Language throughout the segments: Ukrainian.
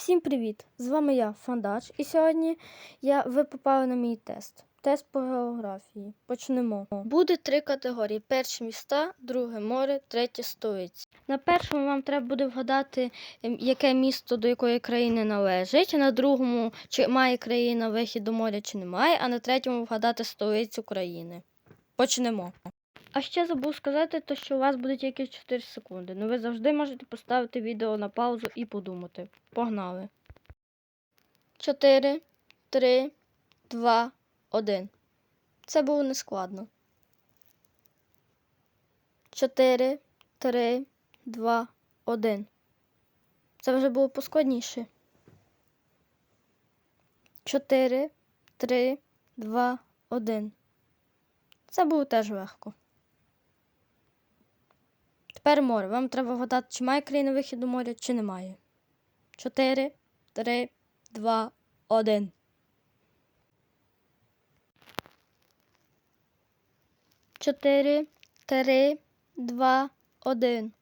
Всім привіт! З вами я, Фандач, і сьогодні я, ви попали на мій тест. Тест по географії. Почнемо. Буде три категорії: перші міста, друге море, третє столиця. На першому вам треба буде вгадати, ем, яке місто до якої країни належить. На другому, чи має країна вихід до моря, чи немає, а на третьому вгадати столицю країни. Почнемо. А ще забув сказати, то, що у вас буде тільки 4 секунди. Ну ви завжди можете поставити відео на паузу і подумати. Погнали. 4, 3, 2, 1. Це було нескладно. 4, 3, 2, 1. Це вже було поскладніше. 4, 3, 2, 1. Це було теж легко. Тепер море. Вам треба вгадати, чи має країна вихід до моря, чи немає. 4, 3, 2, 1. Чотири, три, два, один.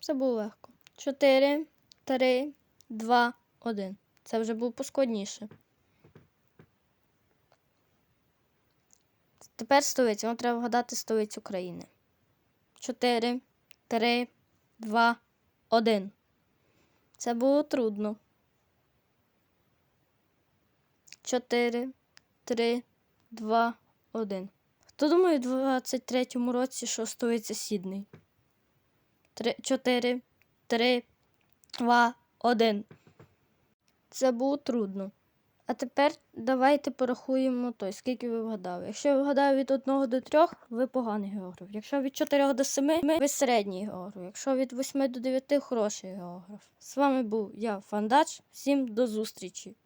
Це було легко. Чотири, три, два, один. Це вже було поскладніше. Тепер столиця. Вам треба вгадати столицю країни. 4, 3, 2, 1. Це було трудно. 4, 3, 2, 1. Хто думає у 23-му році, що столиця Сідней? 4, 3, 2, 1. Це було трудно. А тепер давайте порахуємо той, скільки ви вгадали. Якщо ви вгадали від 1 до 3, ви поганий географ. Якщо від 4 до 7, ви середній географ. Якщо від 8 до 9 хороший географ. З вами був я, Фандач. Всім до зустрічі!